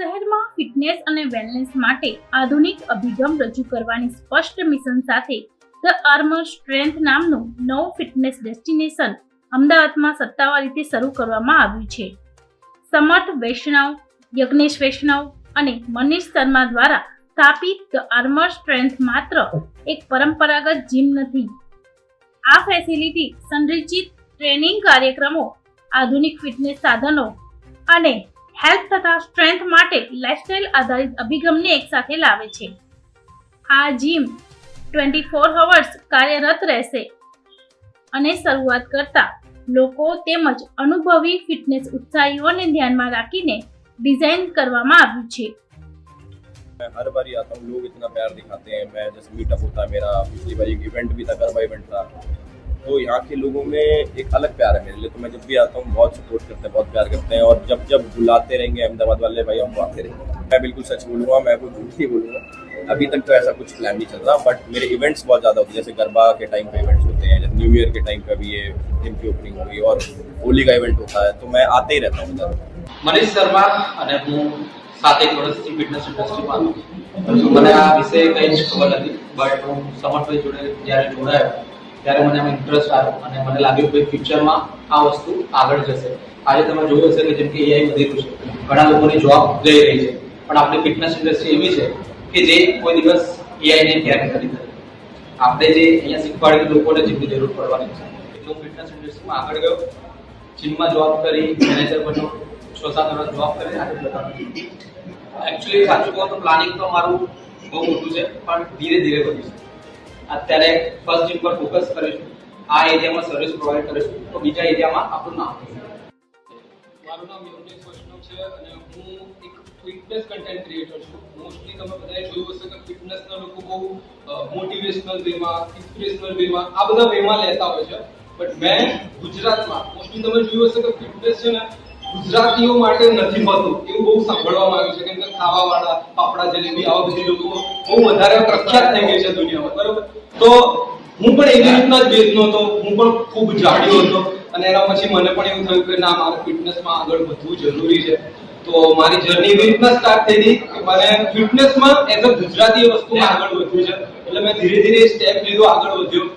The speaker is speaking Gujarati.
શહેરમાં ફિટનેસ અને વેલનેસ માટે આધુનિક અભિગમ રજૂ કરવાની સ્પષ્ટ મિશન સાથે ધ આર્મર સ્ટ્રેન્થ નામનું નવું ફિટનેસ ડેસ્ટિનેશન અમદાવાદમાં સત્તાવાર રીતે શરૂ કરવામાં આવ્યું છે. સમર્થ વૈષ્ણવ, યજ્ઞેશ વૈષ્ણવ અને મનીષ શર્મા દ્વારા સ્થાપિત ધ આર્મર સ્ટ્રેન્થ માત્ર એક પરંપરાગત જીમ નથી. આ ફેસિલિટી સંરચિત ટ્રેનિંગ કાર્યક્રમો, આધુનિક ફિટનેસ સાધનો અને હેલ્થ તથા સ્ટ્રેન્થ માટે લાઇફસ્ટાઇલ આધારિત અભિગમને એકસાથે લાવે છે આ જીમ ટ્વેન્ટી ફોર અવર્સ કાર્યરત રહેશે અને શરૂઆત કરતા લોકો તેમજ અનુભવી ફિટનેસ ઉત્સાહીઓને ધ્યાનમાં રાખીને ડિઝાઇન કરવામાં આવ્યું છે मैं हर बार ही आता हूँ लोग इतना प्यार दिखाते हैं मैं जैसे मीटअप होता है मेरा पिछली बार एक इवेंट भी था गरबा इवेंट था तो यहाँ के लोगों में एक अलग प्यार है मेरे लिए तो मैं जब भी आता हूँ बहुत सपोर्ट करते हैं बहुत प्यार करते हैं और जब जब बुलाते रहेंगे अहमदाबाद वाले भाई हमको आते रहेंगे मैं बिल्कुल सच बोलूँगा मैं कोई झूठ नहीं बोलूँगा अभी तक तो ऐसा कुछ प्लान नहीं चल रहा बट मेरे इवेंट्स बहुत ज़्यादा होते हैं जैसे गरबा के टाइम पे इवेंट्स होते हैं जैसे न्यू ईयर के टाइम पे भी ये जिम की ओपनिंग हुई और होली का इवेंट होता है तो मैं आते ही रहता हूँ इधर મનીષ શર્મા અને હું સાત એક વર્ષથી ફિટનેસ ઇન્ડસ્ટ્રીમાં છું મને આ વિશે કંઈ જ ખબર નથી બટ હું સમર્થભાઈ જોડે જ્યારે જોડાયો ત્યારે મને આમાં ઇન્ટરેસ્ટ આવ્યો અને મને લાગ્યું કે ફ્યુચરમાં આ વસ્તુ આગળ જશે. આજે તમે જોયું હશે કે જેમ કે એઆઈ વધી રહ્યું છે. ઘણા લોકોની જોબ જઈ રહી છે. પણ આપણી ફિટનેસ ઇન્ડસ્ટ્રી એવી છે કે જે કોઈ દિવસ એઆઈને નથી કરી આપણે જે અહીંયા શીખવાડી લોકોને જેટલી જરૂર પડવાની છે. એટલે હું ફિટનેસ ઇન્ડસ્ટ્રીમાં આગળ ગયો જીમમાં જોબ કરી મેનેજર બન્યો છ સાત વર્ષ જોબ કરી, આજે બતાવ્યું એકચ્યુઅલી સાચું કહું તો પ્લાનિંગ તો મારું બહુ મોટું છે, પણ ધીરે ધીરે વધ્યું છે. અત્યારે ફર્સ્ટ જીમ પર ફોકસ કરીશું. આ એરિયામાં સર્વિસ પ્રોવાઈડ કરીશું. તો બીજા એરિયામાં આપણું નામ. મારું નામ યોગેશ વૈષ્ણવ છે અને હું એક ફિટનેસ કન્ટેન્ટ ક્રિએટર છું. મોસ્ટલી તમે બધાએ જોયું હશે કે ફિટનેસના લોકો બહુ મોટિવેશનલ વેમાં ઇન્સ્પિરેશનલ વેમાં આ બધા વેમાં લેતા હોય છે. બટ મેં ગુજરાતમાં મોસ્ટલી તમે જોયું હશે કે ફિટનેસ છે ને ગુજરાતીઓ માટે નથી મળતું. એવું બહુ સાંભળવામાં આવ્યું છે. કેમ કે ખાવાવાળા, પાપડા જલેબી, આવા બધી લોકો બહુ વધારે પ્રખ્યાત થઈ ગઈ છે દુનિયામાં. બરોબર? તો હું પણ એવી રીતના જ બેસનો હતો. હું પણ ખૂબ જાડ્યો હતો. અને એના પછી મને પણ એવું થયું કે ના, મારે ફિટનેસમાં આગળ વધવું જરૂરી છે. તો મારી જર્ની એવી રીતના સ્ટાર્ટ થઈ હતી કે મને ફિટનેસમાં એઝ અ ગુજરાતી વસ્તુમાં આગળ વધવું છે. એટલે મેં ધીરે ધીરે સ્ટેપ લીધો, આગળ વધ્યો.